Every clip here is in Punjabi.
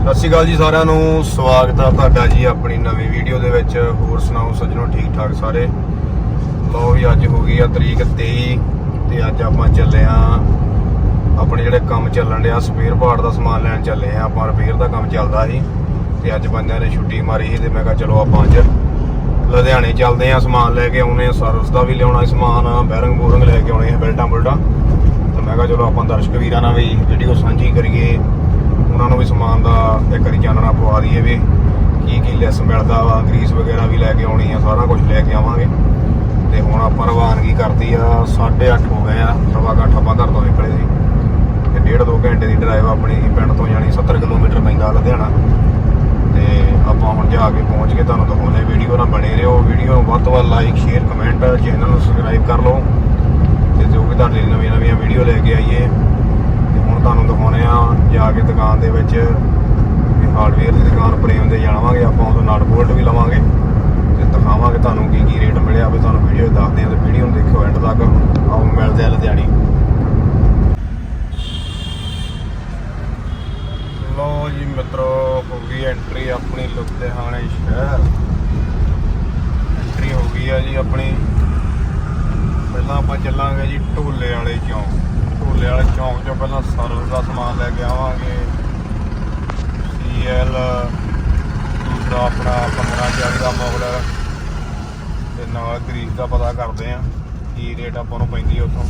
ਸਤਿ ਸ਼੍ਰੀ ਅਕਾਲ ਜੀ ਸਾਰਿਆਂ ਨੂੰ, ਸਵਾਗਤ ਆ ਤੁਹਾਡਾ ਜੀ ਆਪਣੀ ਨਵੀਂ ਵੀਡੀਓ ਦੇ ਵਿੱਚ। ਹੋਰ ਸੁਣਾਓ ਸੱਜਣੋ ਠੀਕ ਠਾਕ ਸਾਰੇ? ਲਓ ਵੀ ਅੱਜ ਹੋ ਗਈ ਆ ਤਰੀਕ 23 ਤੇ ਅੱਜ ਆਪਾਂ ਚੱਲੇ ਆ। ਆਪਣੇ ਜਿਹੜੇ ਕੰਮ ਚੱਲਣ ਡਿਆ ਸਪੇਅਰ ਪਾਰਟ ਦਾ ਸਮਾਨ ਲੈਣ ਚੱਲੇ ਆ। ਆਪਾਂ ਰਿਪੇਅਰ ਦਾ ਕੰਮ ਚੱਲਦਾ ਸੀ ਤੇ ਅੱਜ ਬੰਦਿਆਂ ਨੇ ਛੁੱਟੀ ਮਾਰੀ ਸੀ ਤੇ ਮੈਂ ਕਿਹਾ ਚਲੋ ਆਪਾਂ ਅੱਜ ਲੁਧਿਆਣੇ ਚੱਲਦੇ ਆ ਸਮਾਨ ਲੈ ਕੇ ਆਉਣੇ ਆ। ਸਰਵਿਸ ਦਾ ਵੀ ਲਿਆਉਣਾ ਸਮਾਨ, ਬੈਰਿੰਗ ਬੂਰਿੰਗ ਲੈ ਕੇ ਆਉਣੇ ਆ, ਬੈਲਟਾਂ ਬੁਲਟਾਂ। ਤੇ ਮੈਂ ਕਿਹਾ ਚਲੋ ਆਪਾਂ ਦਰਸ਼ਕ ਵੀਰਾਂ ਨਾਲ ਵੀ ਵੀਡੀਓ ਸਾਂਝੀ ਕਰੀਏ। ਉਹਨਾਂ ਨੂੰ ਵੀ ਸਮਾਨ ਦਾ ਇੱਕ ਵਾਰੀ ਚਾਨਣਾ ਪਵਾ ਦਈਏ ਵੀ ਕੀ ਕੀ ਲੈਸ ਮਿਲਦਾ ਵਾ, ਗਰੀਸ ਵਗੈਰਾ ਵੀ ਲੈ ਕੇ ਆਉਣੀ ਆ, ਸਾਰਾ ਕੁਝ ਲੈ ਕੇ ਆਵਾਂਗੇ। ਤੇ ਹੁਣ ਆਪਾਂ ਰਵਾਨਗੀ ਕਰਤੀ ਆ 8:30 ਹੋ ਗਏ ਆ, ਸਵਾ ਕੁ ਆਪਾਂ ਘਰ ਤੋਂ ਨਿਕਲੇ ਸੀ। ਤੇ ਡੇਢ ਦੋ ਘੰਟੇ ਦੀ ਡਰਾਈਵ ਆਪਣੀ ਪਿੰਡ ਤੋਂ ਜਾਣੀ 70 ਕਿਲੋਮੀਟਰ ਪੈਂਦਾ ਲੁਧਿਆਣਾ। ਤੇ ਆਪਾਂ ਹੁਣ ਜਾ ਕੇ ਪਹੁੰਚ ਕੇ ਤੁਹਾਨੂੰ ਦਿਖਾਉਣੇ ਵੀਡੀਓ ਨਾਲ ਬਣੇ ਰਹੋ। ਵੀਡੀਓ ਨੂੰ ਵੱਧ ਤੋਂ ਵੱਧ ਲਾਈਕ ਸ਼ੇਅਰ ਕਮੈਂਟ ਚੈਨਲ ਨੂੰ ਸਬਸਕ੍ਰਾਈਬ ਕਰ ਲਓ। ਤੇ ਜੋ ਕਿ ਤੁਹਾਡੇ ਲਈ ਨਵੀਆਂ ਨਵੀਆਂ ਵੀਡੀਓ ਲੈ ਕੇ ਆਈਏ ਹੁਣ ਤੁਹਾਨੂੰ ਦਿਖਾਉਣੇ ਆ, ਜਾ ਕੇ ਦੁਕਾਨ ਦੇ ਵਿੱਚ ਹਾਰਡਵੇਅਰ ਦੀ ਦੁਕਾਨ ਪ੍ਰੇਮ ਦੇ ਜਾਵਾਂਗੇ ਆਪਾਂ ਉਦੋਂ ਨਟ ਬੋਲਟ ਵੀ ਲਵਾਂਗੇ ਤੇ ਦਿਖਾਵਾਂਗੇ ਤੁਹਾਨੂੰ ਕੀ ਕੀ ਰੇਟ ਮਿਲਿਆ, ਵੀ ਤੁਹਾਨੂੰ ਵੀਡੀਓ ਦੱਸਦੇ ਆ ਤੇ ਵੀਡੀਓ ਨੂੰ ਦੇਖਿਓ ਐਂਡ ਤੱਕ, ਆਓ ਮਿਲਦੇ ਆ ਲੁਧਿਆਣੀ ਲੋ ਜੀ ਮਿੱਤਰੋ ਹੋ ਗਈ ਐਂਟਰੀ ਆਪਣੀ ਲੁਧਿਆਣੇ ਸ਼ਹਿਰ ਐਂਟਰੀ ਹੋ ਗਈ ਆ ਜੀ ਆਪਣੀ ਪਹਿਲਾਂ ਆਪਾਂ ਚੱਲਾਂਗੇ ਜੀ ਢੋਲੇ ਵਾਲੇ ਚੌਂਕ ਢੋਲੇ ਵਾਲੇ ਚੌਂਕ ਚੋਂ ਪਹਿਲਾਂ ਸਰਵਿਸ ਦਾ ਸਮਾਨ ਲੈ ਕੇ ਆਵਾਂਗੇ। ਸੀਐਲ ਦੂਸਰਾ ਆਪਣਾ 1540 ਦਾ ਮਾਡਲ ਤੇ ਨਾਲ ਗਰੀਸ ਦਾ ਪਤਾ ਕਰਦੇ ਆ, ਕੀ ਰੇਟ ਆਪਾਂ ਨੂੰ ਪੈਂਦੀ ਆ ਉੱਥੋਂ।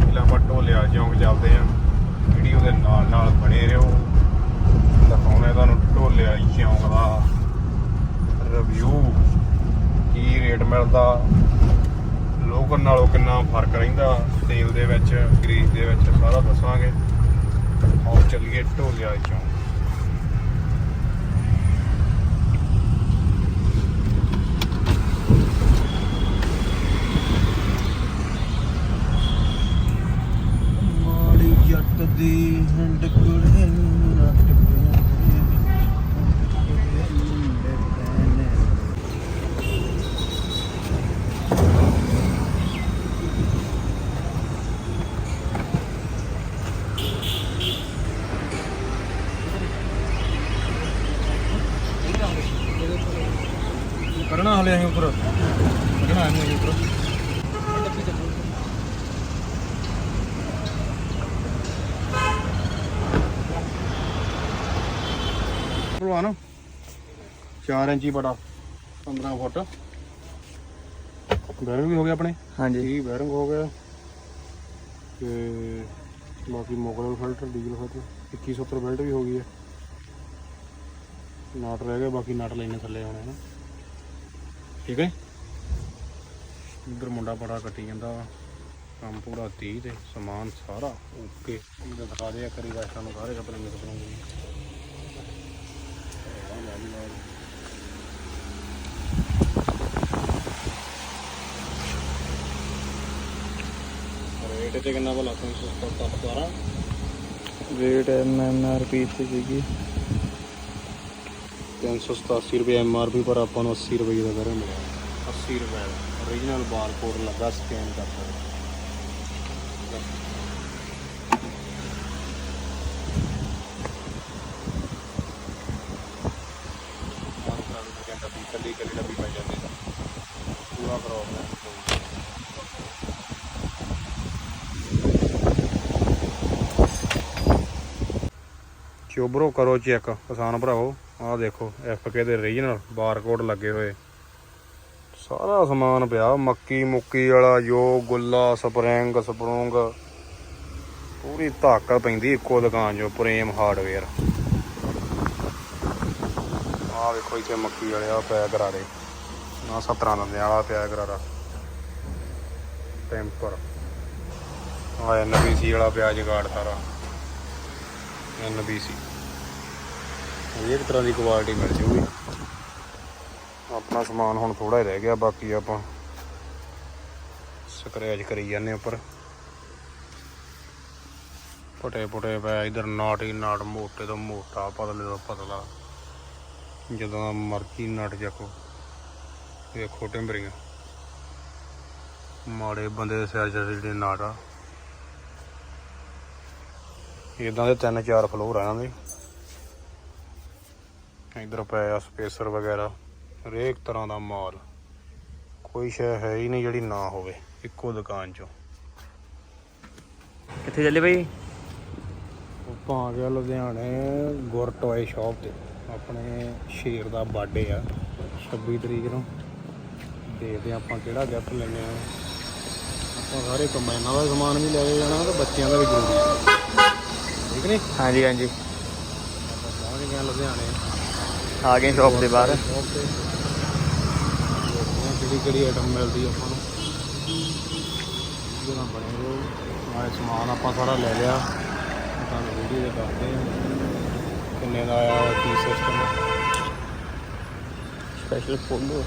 ਪਹਿਲਾਂ ਆਪਾਂ ਢੋਲਿਆ ਚੌਂਕ ਚੱਲਦੇ ਆ। ਵੀਡੀਓ ਦੇ ਨਾਲ ਨਾਲ ਬਣੇ ਰਹੋ। ਦਿਖਾਉਣੇ ਤੁਹਾਨੂੰ ਢੋਲਿਆ ਵਾਲੀ ਚੌਂਕ ਦਾ ਰਿਵਿਊ ਕੀ ਰੇਟ ਮਿਲਦਾ ਕਿੰਨਾ ਫ਼ਰਕ ਰਹਿੰਦਾ, ਤੇਲ ਦੇ ਵਿੱਚ, ਗਰੀਸ ਦੇ ਵਿੱਚ, ਸਾਰਾ ਦੱਸਾਂਗੇ। ਆਓ ਚੱਲੀਏ ਢੋਲੇ ਵਾਲੀ ਚੌਂਕ ਮਾੜੀ ਜੱਟ ਦੀ ਹੰਡ ਕੁੜੇ ਨਾ ਟੱਪਿਆ ਮੁੰਡੇ ਪੈਣੇ ਕਰਨਾ ਹਲੇ ਅਸੀਂ ਉੱਪਰ ਕਰਨਾ ਅਸੀਂ ਉੱਪਰ ਭਲਵਾਨ 4 ਇੰਚੀ ਬੜਾ 15 ਫੁੱਟ। ਬੈਰਿੰਗ ਵੀ ਹੋ ਗਿਆ ਆਪਣੇ? ਹਾਂਜੀ। ਜੀ ਬੈਰਿੰਗ ਹੋ ਗਿਆ। ਤੇ ਬਾਕੀ ਮੋਗਲ ਫਿਲਟਰ ਡੀਜ਼ਲ ਫਿਲਟਰ 2170 ਬੈਲਟ ਵੀ ਹੋ ਗਈ ਹੈ ਨਟ ਰਹਿ ਗਏ ਬਾਕੀ ਨਟ ਲੈਣੇ ਥੱਲੇ ਆਉਣੇ ਨਾ। ਠੀਕ ਹੈ ਉਧਰ ਮੁੰਡਾ ਬੜਾ ਕੱਟੀ ਜਾਂਦਾ। ਕੰਮ ਪੂਰਾ 30 ਤੇ ਸਮਾਨ ਸਾਰਾ ਓਕੇ। ਦਿਖਾ ਦੇ ਕਰੀ ਵੈਸਟਾਂ ਨੂੰ ਸਾਰੇ ਕੱਪੜੇ ਮਿਲ ਬਣਾਉਂਗੇ ਰੇਟ ਤੇ ਕਿੰਨਾ ਭਲਾ 317 ਰੇਟ ਐਮਐਮਆਰਪੀ ਤੇ ਸੀਗੀ 387 ਰੁਪਏ ਐਮਆਰਪੀ ਪਰ ਆਪਾਂ ਨੂੰ 80 ਰੁਪਏ ਦਾ ਕਰੇ ਮਿਲਿਆ। 80 ਰੁਪਏ। ਦਾ origignal ਬਾਰਕੋਡ ਲੱਗਾ ਸਕੈਨ ਕਰ ਸਕਦੇ ਕੱਲੀ ਕੱਲੀ ਡੱਬੀ ਪੈ ਜਾਂਦੀ ਪੂਰਾ ਪ੍ਰੋਬਲਮ ਚੋਬਰੋ ਕਰੋ ਚੈੱਕ ਕਿਸਾਨ ਭਰਾਓ ਆਹ ਦੇਖੋ ਐਫਕੇ ਦੇ ਰੀਜਨਲ ਬਾਰਕੋਡ ਲੱਗੇ ਹੋਏ। ਸਾਰਾ ਸਮਾਨ ਪਿਆ, ਮੱਕੀ ਮੁੱਕੀ ਵਾਲਾ, ਜੋ ਗੁੱਲਾ, ਸਪਰਿੰਗ, ਸਪਰੋਂਗ। ਪੂਰੀ ਧਾਕ ਪੈਂਦੀ ਇੱਕੋ ਦੁਕਾਨ 'ਚੋਂ, ਪ੍ਰੇਮ ਹਾਰਡਵੇਅਰ ਆਹ ਵੇਖੋ ਇੱਥੇ ਮੱਕੀ ਵਾਲੇ ਆ ਪਿਆ ਕਰਾਰੇ ਨਾ 17 ਦੰਦੇ ਵਾਲਾ ਪਿਆ ਕਰਾਰਾ ਟੈਂਪਰ ਆ ਐਨਬੀਸੀ ਵਾਲਾ ਪਿਆ ਜਗਾੜ ਸਾਰਾ। ਐਨਬੀਸੀ ਇਹ ਇੱਕ ਤਰ੍ਹਾਂ ਦੀ ਕੁਆਲਿਟੀ ਮਿਲ ਜੂਗੀ। ਆਪਣਾ ਸਮਾਨ ਹੁਣ ਥੋੜਾ ਹੀ ਰਹਿ ਗਿਆ, ਬਾਕੀ ਆਪਾਂ ਸਕਰੈਚ ਕਰੀ ਜਾਂਦੇ ਉੱਪਰ। ਪਟੇ ਪੁਟੇ ਪੈ, ਇਧਰ ਨਾਟ ਹੀ ਨਾਟ ਮੋਟੇ ਤੋਂ ਮੋਟਾ, ਪਤਲੇ ਤੋਂ ਪਤਲਾ। ਜਦੋਂ ਮਰਜ਼ੀ ਨਟ ਚੱਕੋ ਵੇਖੋ ਟਿੰਬਰੀਆਂ ਮਾੜੇ ਬੰਦੇ ਦੇ ਸਿਰ 'ਚ ਜਿਹੜੇ ਨਾਟ ਆ। ਇਦਾਂ ਦੇ ਤਿੰਨ ਚਾਰ ਫਲੋਰ ਆ ਇਹਨਾਂ ਦੇ। ਇਧਰ ਪਿਆ ਸਪੇਸਰ ਵਗੈਰਾ ਹਰੇਕ ਤਰ੍ਹਾਂ ਦਾ ਮਾਲ। ਕੋਈ ਸ਼ੈ ਹੈ ਹੀ ਨਹੀਂ ਜਿਹੜੀ ਨਾ ਹੋਵੇ ਇੱਕੋ ਦੁਕਾਨ 'ਚੋਂ। ਕਿੱਥੇ ਚੱਲੇ ਬਈ? ਆਪਾਂ ਆ ਗਿਆ ਲੁਧਿਆਣੇ ਗੁਰ ਟੋਏ ਸ਼ਾਪ ਤੇ। ਆਪਣੇ ਸ਼ੇਰ ਦਾ ਬਰਥਡੇ ਆ 26 ਤਰੀਕ ਨੂੰ। ਦੇਖਦੇ ਆਪਾਂ ਕਿਹੜਾ ਗਿਫਟ ਲੈਣੇ ਆ ਆਪਾਂ ਸਾਰੇ ਕੰਬਾਈਨਾਂ ਦਾ ਸਮਾਨ ਵੀ ਲੈ ਕੇ ਜਾਣਾ ਤੇ ਬੱਚਿਆਂ ਦਾ ਵੀ ਜ਼ਰੂਰੀ। ਆ ਠੀਕ ਨਹੀਂ? ਹਾਂਜੀ ਹਾਂਜੀ। ਆਪਾਂ ਪਹੁੰਚ ਗਏ ਹਾਂ ਲੁਧਿਆਣੇ। ਆ ਗਏ ਸ਼ੌਪ ਦੇ ਬਾਹਰ। ਸ਼ਾਪ ਤੇ ਦੇਖਦੇ ਹਾਂ ਕਿਹੜੀ ਕਿਹੜੀ ਆਈਟਮ ਮਿਲਦੀ ਆ ਆਪਾਂ ਨੂੰ। ਜਿਹਨਾਂ ਬਣੇ ਹੋ ਨਾਲੇ ਸਮਾਨ ਆਪਾਂ ਸਾਰਾ ਲੈ ਲਿਆ। ਤੁਹਾਨੂੰ ਵੀਡੀਓ ਦੇ ਦੱਸਦੇ ਹਾਂ। ਕਿੰਨੇ ਦਾ ਆਇਆ ਕੀ ਸਿਸਟਮ ਸਪੈਸ਼ਲ ਫੋਲੋ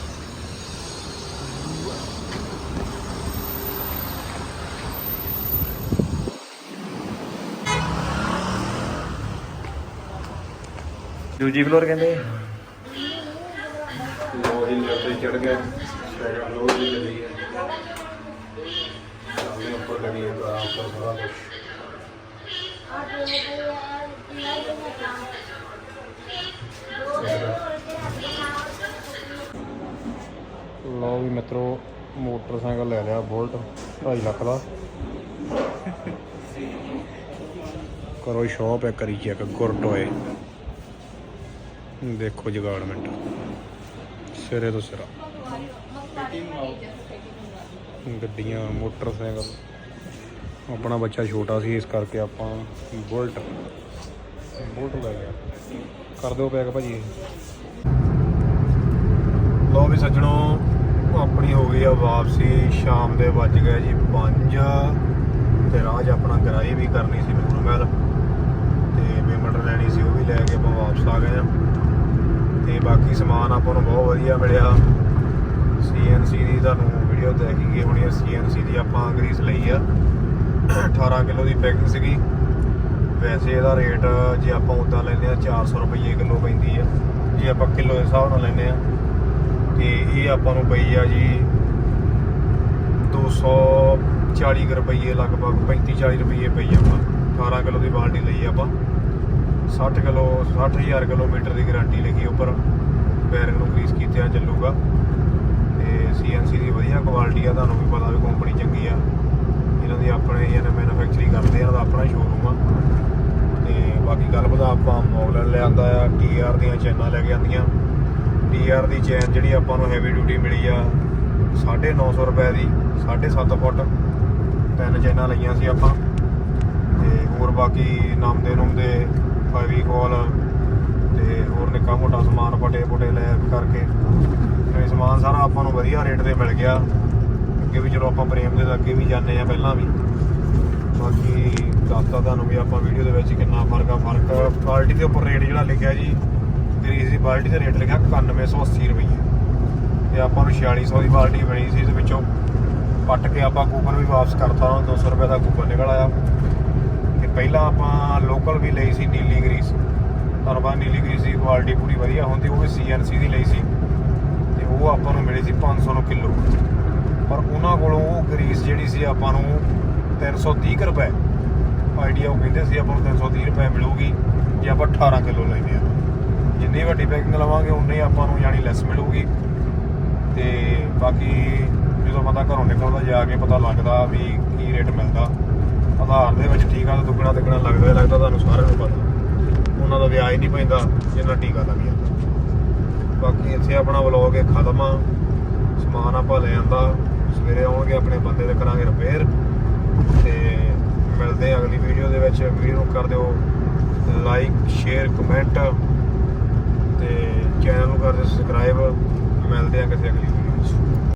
ਦੂਜੀ ਫਲੋਰ ਕਹਿੰਦੇ? ਲੋ ਜੀ ਉੱਤੇ ਚੜ ਗਏ ਸੈਕੰਡ ਲੋ ਜੀ ਲੱਗੀ ਹੈ ਸਾਹਮਣੇ ਉੱਪਰ ਲੱਗੀ ਹੈ ਤਾਂ ਉੱਪਰ ਲਓ ਵੀ ਮਿੱਤਰੋ, ਮੋਟਰਸਾਈਕਲ ਲੈ ਲਿਆ ਬੁਲਟ 2.5 ਲੱਖ ਦਾ। ਕਰੋ ਸ਼ੌਪ ਹੈ ਕਰੀ ਚੈੱਕ ਗੁਰਟੋਏ। ਦੇਖੋ ਜਗਾੜਮੈਂਟ ਸਿਰੇ ਤੋਂ ਸਿਰਾ। ਗੱਡੀਆਂ, ਮੋਟਰਸਾਈਕਲ। ਆਪਣਾ ਬੱਚਾ ਛੋਟਾ ਸੀ, ਇਸ ਕਰਕੇ ਆਪਾਂ ਬੁਲਟ ਬੁਲਟ ਲੈ ਗਿਆ ਕਰ ਦਿਓ ਪੈਕ ਭਾਜੀ ਲੋ ਵੀ ਸੱਜਣੋ, ਆਪਣੀ ਹੋ ਗਈ ਆ ਵਾਪਸੀ, ਸ਼ਾਮ ਦੇ ਵੱਜ ਗਏ ਜੀ 5 ਤੇ ਰਾਜ ਆਪਣਾ ਗਰਾਈ ਵੀ ਕਰਨੀ ਸੀ ਨੂਰ ਮਹਿਲ ਤੇ ਪੇਮੈਂਟ ਲੈਣੀ ਸੀ ਉਹ ਵੀ ਲੈ ਕੇ ਆਪਾਂ ਵਾਪਸ ਆ ਗਏ ਆ। ਤੇ ਬਾਕੀ ਸਮਾਨ ਆਪਾਂ ਨੂੰ ਬਹੁਤ ਵਧੀਆ ਮਿਲਿਆ। CNC ਦੀ ਤੁਹਾਨੂੰ ਵੀਡੀਓ ਦੇਖੀ ਗਈ ਹੋਣੀ ਹੈ CNC ਦੀ ਆਪਾਂ ਗਰੀਸ ਲਈ ਆ 18 ਕਿਲੋ ਦੀ ਪੈਕਿੰਗ ਸੀਗੀ। ਵੈਸੇ ਇਹਦਾ ਰੇਟ ਜੇ ਆਪਾਂ ਉਦਾਂ ਲੈਂਦੇ ਆ 400 ਰੁਪਏ ਕਿਲੋ ਪੈਂਦੀ ਆ। ਜੇ ਆਪਾਂ ਕਿਲੋ ਦੇ ਹਿਸਾਬ ਨਾਲ ਲੈਂਦੇ ਆ ਤੇ ਇਹ ਆਪਾਂ ਨੂੰ ਪਈ ਆ ਜੀ 240 ਕੁ ਰੁਪਏ ਲਗਭਗ 35 40 ਰੁਪਏ ਪਈ ਆਪਾਂ। 18 ਕਿਲੋ ਦੀ ਬਾਲਟੀ ਲਈ ਆਪਾਂ। 60 ਕਿਲੋ 60000 ਕਿਲੋਮੀਟਰ ਦੀ ਗਾਰੰਟੀ ਲਿਖੀ ਉੱਪਰ। ਬੈਰਿੰਗ ਨੂੰ ਗਰੀਸ ਕੀਤਿਆ ਚੱਲੂਗਾ। ਤੇ CNC ਦੀ ਵਧੀਆ ਕੁਆਲਿਟੀ ਆ, ਤੁਹਾਨੂੰ ਵੀ ਪਤਾ ਵੀ ਕੰਪਨੀ ਚੰਗੀ ਆ। ਇਹਨਾਂ ਦੀ ਆਪਣੇ ਇਹਨਾਂ ਮੈਨੂਫੈਕਚਰਿੰਗ ਕਰਦੇ ਇਹਨਾਂ ਦਾ ਆਪਣਾ ਸ਼ੋਰੂਮ ਆ। ਤੇ ਬਾਕੀ ਗੱਲ ਬਤਾ ਆਪਾਂ ਲੈ ਲਿਆਂਦਾ ਆ TR ਦੀਆਂ ਚੈਨਾਂ ਲੈ ਕੇ ਆਂਦੀਆਂ TR ਦੀ ਚੈਨ ਜਿਹੜੀ ਆਪਾਂ ਨੂੰ ਹੈਵੀ ਡਿਊਟੀ ਮਿਲੀ ਆ 950 ਰੁਪਏ ਦੀ 7.5 ਫੁੱਟ। ਤਿੰਨ ਚੈਨਾਂ ਲਈਆਂ ਸੀ ਆਪਾਂ। ਤੇ ਹੋਰ ਬਾਕੀ ਨਾਮਦੇ ਨੁਮਦੇ ਫੈਵੀਕੋਲ ਤੇ ਹੋਰ ਨਿੱਕਾ ਮੋਟਾ ਸਮਾਨ ਫਟੇ ਫੁਟੇ ਲੈ ਕਰਕੇ। ਤੇ ਸਮਾਨ ਸਾਰਾ ਆਪਾਂ ਨੂੰ ਵਧੀਆ ਰੇਟ ਤੇ ਮਿਲ ਗਿਆ। ਅੱਗੇ ਵੀ ਚਲੋ ਆਪਾਂ ਪ੍ਰੇਮ ਦੇ ਅੱਗੇ ਵੀ ਜਾਂਦੇ ਆ ਪਹਿਲਾਂ ਵੀ। ਬਾਕੀ ਦੱਸਤਾ ਤੁਹਾਨੂੰ ਵੀ ਆਪਾਂ ਵੀਡੀਓ ਦੇ ਵਿੱਚ ਕਿੰਨਾ ਫ਼ਰਕ ਆ। ਫ਼ਰਕ ਬਾਲਟੀ ਦੇ ਉੱਪਰ ਰੇਟ ਜਿਹੜਾ ਲਿਖਿਆ ਜੀ, ਗਰੀਸ ਦੀ ਬਾਲਟੀ ਦਾ ਰੇਟ ਲਿਖਿਆ 9180 ਰੁਪਏ ਤੇ ਆਪਾਂ ਨੂੰ 4600 ਦੀ ਬਾਲਟੀ ਬਣੀ ਸੀ ਤੇ ਵਿੱਚੋਂ ਪੱਟ ਕੇ ਆਪਾਂ ਕੂਪਨ ਵੀ ਵਾਪਸ ਕਰਤਾ ਉਹਨਾਂ 200 ਰੁਪਏ ਦਾ ਕੂਪਨ ਨਿਕਲ ਆਇਆ। ਤੇ ਪਹਿਲਾਂ ਆਪਾਂ ਲੋਕਲ ਵੀ ਲਈ ਸੀ ਨੀਲੀ ਗਰੀਸ। ਤੁਹਾਨੂੰ ਪਤਾ ਨੀਲੀ ਗਰੀਸ ਦੀ ਕੁਆਲਿਟੀ ਪੂਰੀ ਵਧੀਆ ਹੁੰਦੀ, ਉਹ ਵੀ ਸੀਐਨਸੀ ਦੀ ਲਈ ਸੀ। ਤੇ ਉਹ ਆਪਾਂ ਨੂੰ ਮਿਲੀ ਸੀ 500 ਨੂੰ ਕਿਲੋ। ਪਰ ਉਹਨਾਂ ਕੋਲੋਂ ਉਹ ਗਰੀਸ ਜਿਹੜੀ ਸੀ ਆਪਾਂ ਨੂੰ 330 ਕੁ ਰੁਪਏ ਆਈਡੀਆ ਉਹ ਕਹਿੰਦੇ ਸੀ ਆਪਾਂ ਨੂੰ 330 ਰੁਪਏ ਮਿਲੂਗੀ, ਜੇ ਆਪਾਂ 18 ਕਿਲੋ ਲੈਂਦੇ ਆ। ਜਿੰਨੀ ਵੱਡੀ ਪੈਕਿੰਗ ਲਵਾਂਗੇ, ਉਨੀ ਆਪਾਂ ਨੂੰ ਯਾਨੀ ਲੈਸ ਮਿਲੂਗੀ। ਤੇ ਬਾਕੀ ਜਦੋਂ ਬੰਦਾ ਘਰੋਂ ਨਿਕਲਦਾ, ਜਾ ਕੇ ਪਤਾ ਲੱਗਦਾ ਵੀ ਕੀ ਰੇਟ ਮਿਲਦਾ। ਆਧਾਰ ਦੇ ਵਿੱਚ ਟੀਕਾ ਤਾਂ ਦੁੱਗਣਾ ਤਿੱਗਣਾ ਲੱਗਦਾ ਹੀ ਲੱਗਦਾ ਤੁਹਾਨੂੰ ਸਾਰਿਆਂ ਨੂੰ ਪਤਾ। ਉਹਨਾਂ ਦਾ ਵਿਆਜ ਨਹੀਂ ਪੈਂਦਾ, ਜਿੰਨਾ ਟੀਕਾ ਲੱਗ ਜਾਂਦਾ। ਬਾਕੀ ਇੱਥੇ ਆਪਣਾ ਵਲੌਗ ਇਹ ਖਤਮ ਆ। ਸਮਾਨ ਆਪਾਂ ਲੈ ਆਂਦਾ। ਸਵੇਰੇ ਆਉਣਗੇ, ਆਪਣੇ ਬੰਦੇ 'ਤੇ ਕਰਾਂਗੇ ਰਿਪੇਅਰ ਤੇ ਮਿਲਦੇ ਆ ਅਗਲੀ ਵੀਡੀਓ ਦੇ ਵਿੱਚ। ਵੀਡੀਓ ਨੂੰ ਕਰ ਦਿਓ ਲਾਈਕ ਸ਼ੇਅਰ ਕਮੈਂਟ ਤੇ ਚੈਨਲ ਨੂੰ ਕਰ ਦਿਓ ਸਬਸਕ੍ਰਾਈਬ ਮਿਲਦੇ ਆ ਕਿਸੇ ਅਗਲੀ ਵੀਡੀਓ 'ਚ